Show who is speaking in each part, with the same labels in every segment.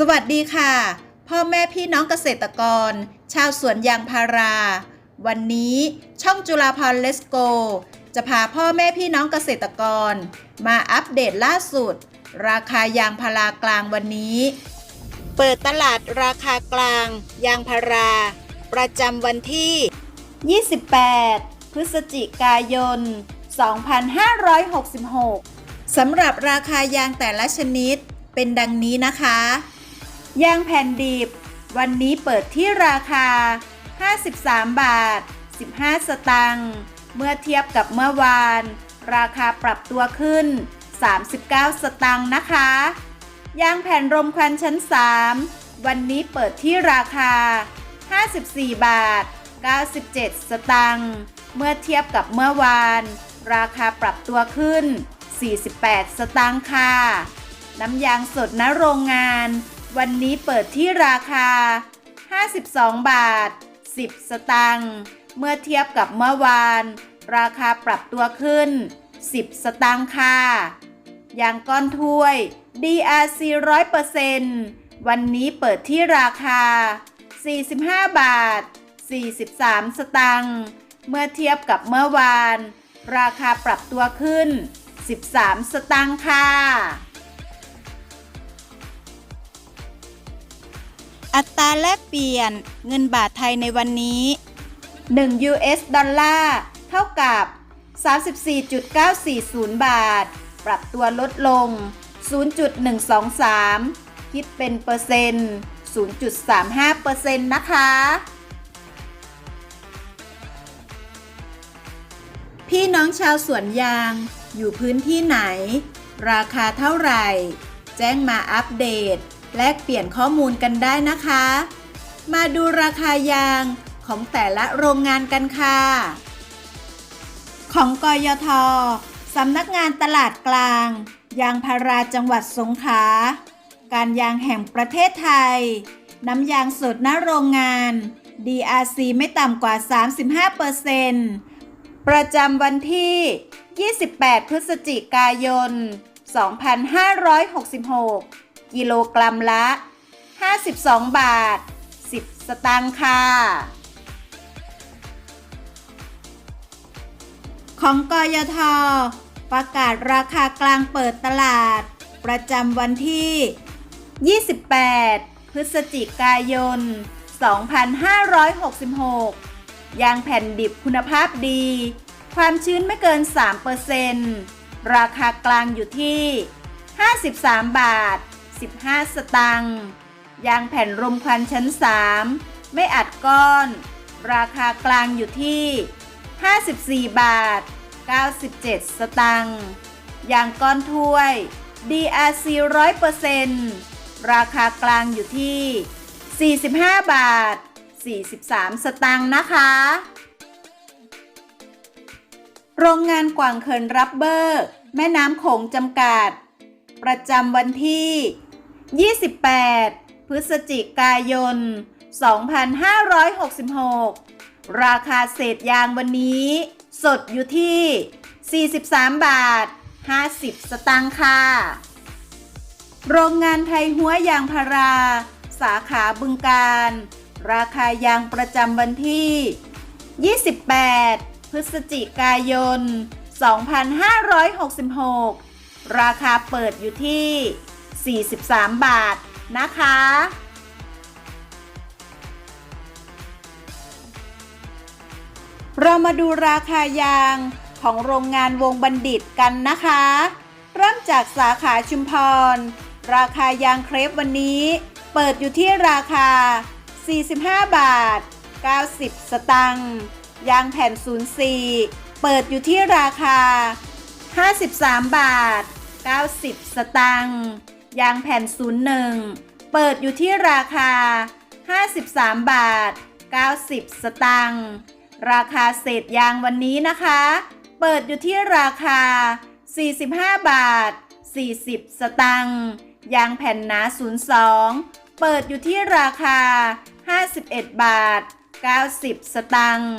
Speaker 1: สวัสดีค่ะ พ่อแม่พี่น้องเกษตรกร ชาวสวนยางพารา วันนี้ช่องจุฬาพรเลสโก จะพาพ่อแม่พี่น้องเกษตรกร มาอัปเดตล่าสุด ราคายางพารากลางวันนี้ เปิดตลาดราคากลาง ยางพารา ประจำวันที่ 28 พฤศจิกายน 2566สำหรับราคายางแต่ละชนิดเป็นดังนี้นะคะ ยางแผ่นดิบ วันนี้เปิดที่ราคา 53 บาท 15 สตังค์ เมื่อเทียบกับเมื่อวาน ราคาปรับตัวขึ้น 39 สตังค์นะคะ ยางแผ่นรมควันชั้น 3 วันนี้เปิดที่ราคา 54 บาท 97 สตังค์ เมื่อเทียบกับเมื่อวาน ราคาปรับตัวขึ้น 48 สตังค์ค่ะ น้ำยางสดณโรงงาน วันนี้เปิดที่ราคา 52 บาท 10 สตังค์ เมื่อเทียบกับเมื่อวาน ราคาปรับตัวขึ้น 10 สตังค์ค่ะ ยางก้อนถ้วย DRC 100%วันนี้เปิดที่ราคา 45 บาท 43 สตังค์ เมื่อเทียบกับเมื่อวาน ราคาปรับตัวขึ้น 13 สตังค์ค่ะ อัตราแลกเปลี่ยนเงินบาทไทยในวันนี้ 1 US ดอลลาร์เท่ากับ 34.940 บาท ปรับตัวลดลง 0.123 คิดเป็นเปอร์เซ็นต์ 0.35เปอร์เซ็นต์นะคะ พี่น้องชาวสวนยางอยู่พื้นที่ไหน ราคาเท่าไหร่ แจ้งมาอัปเดต แลกเปลี่ยนข้อมูลกันได้นะคะ มาดูราคายางของแต่ละโรงงานกันค่ะ ของกยทสำนักงานตลาดกลาง ยางพาราจังหวัดสงขลาการยางแห่งประเทศไทย น้ำยางสดณโรงงาน DRC ไม่ต่ำกว่า 35%ประจำวันที่ 28 พฤศจิกายน 2566 กิโลกรัมละ 52 บาท 10 สตางค์ค่ะ ของกยท ประกาศราคากลางเปิดตลาด ประจำวันที่ 28 พฤศจิกายน 2566 ยางแผ่นดิบคุณภาพดี ความชื้นไม่เกิน 3%ราคากลางอยู่ที่ 53 บาท 15 สตังค์ยางแผ่นรมควันชั้น 3 ไม่อัดก้อน ราคากลางอยู่ที่ 54 บาท 97 สตังค์ยางก้อนถ้วย DRC 100%ราคากลางอยู่ที่ 45 บาท 43 สตังค์นะคะ โรงงานกว่างเคินรับเบอร์ แม่น้ำโขงจำกัด ประจำวันที่ 28 พฤศจิกายน 2566 ราคาเศษยางวันนี้ สดอยู่ที่ 43 บาท 50 สตางค์ค่ะ โรงงานไทยหัวยางพารา สาขาบึงการ ราคายางประจำวันที่ 28 พฤศจิกายน 2566 ราคาเปิดอยู่ที่ 43 บาทนะคะ เรามาดูราคายางของโรงงานวงบัณฑิตกันนะคะ เริ่มจากสาขาชุมพร ราคายางเครปวันนี้ เปิดอยู่ที่ราคา 45 บาท 90 สตังค์ยางแผ่น 04 เปิดอยู่ที่ราคา 53 บาท 90 สตังค์ ยางแผ่น 01 เปิดอยู่ที่ราคา 53 บาท 90 สตังค์ราคาเศษยางวันนี้นะคะ เปิดอยู่ที่ราคา 45 บาท 40 สตังค์ยางแผ่นหนา 02 เปิดอยู่ที่ราคา 51 บาท 90 สตังค์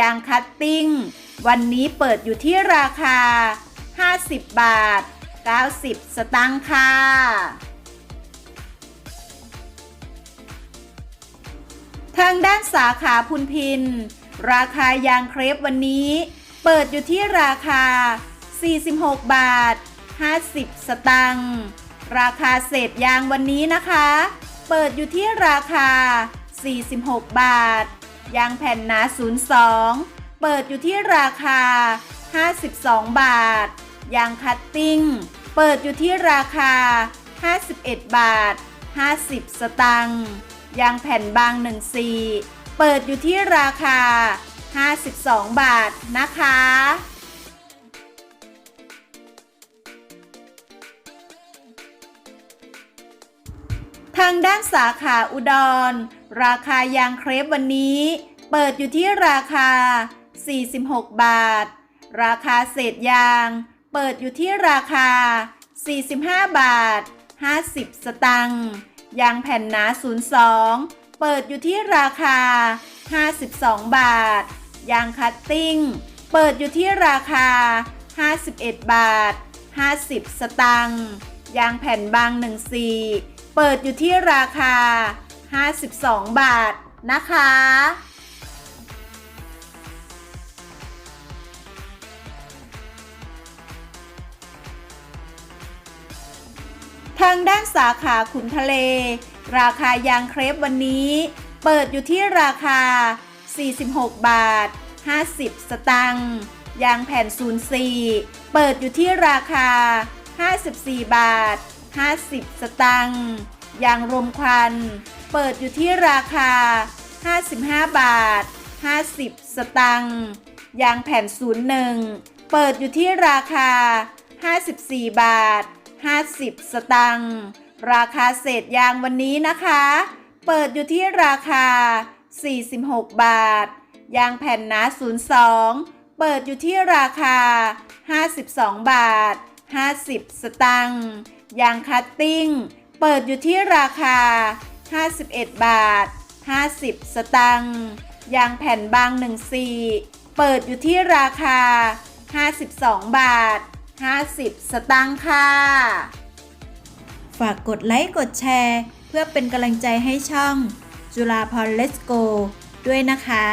Speaker 1: ยางคัตติ้ง วันนี้เปิดอยู่ที่ราคา 50 บาท 90 สตังค์ค่ะ ทางด้านสาขาพุนพิน ราคายางเครปวันนี้ เปิดอยู่ที่ราคา 46 บาท 50 สตังค์ราคาเศษยางวันนี้นะคะ เปิดอยู่ที่ราคา 46 บาท ยางแผ่นหนา02 เปิดอยู่ที่ราคา 52 บาท ยางคัตติ้ง เปิดอยู่ที่ราคา 51 บาท 50 สตังค์ยางแผ่นบาง14เปิดอยู่ที่ราคา 52 บาทนะคะ ทางด้านสาขาอุดร ราคายางเครปวันนี้ เปิดอยู่ที่ราคา 46 บาท ราคาเศษยาง เปิดอยู่ที่ราคา 45 บาท 50 สตังค์ยางแผ่นหนา 02 เปิดอยู่ที่ราคา 52 บาท ยางคัตติ้ง เปิดอยู่ที่ราคา 51 บาท 50 สตังค์ยางแผ่นบาง 14 เปิดอยู่ที่ราคา 52 บาทนะคะ ทางด้านสาขาขุนทะเล ราคายางเครปวันนี้ เปิดอยู่ที่ราคา 46 บาท 50 สตังค์ยางแผ่น 04 เปิดอยู่ที่ราคา 54 บาท 50 สตังค์ยางรมควัน เปิดอยู่ที่ราคา 55 บาท 50 สตังค์ยางแผ่น 01 เปิดอยู่ที่ราคา 54 บาท 50 สตังค์ราคาเศษยางวันนี้นะคะ เปิดอยู่ที่ราคา 46 บาท ยางแผ่นหนา 02 เปิดอยู่ที่ราคา 52 บาท 50 สตังค์ยางคัตติ้ง เปิดอยู่ที่ราคา 51 บาท 50 สตังค์ยางแผ่นบาง 14 เปิดอยู่ที่ราคา 52 บาท 50 สตังค์ค่ะ ฝากกดไลค์กดแชร์ เพื่อเป็นกำลังใจให้ช่อง จุฬาพรเลสโกด้วยนะคะ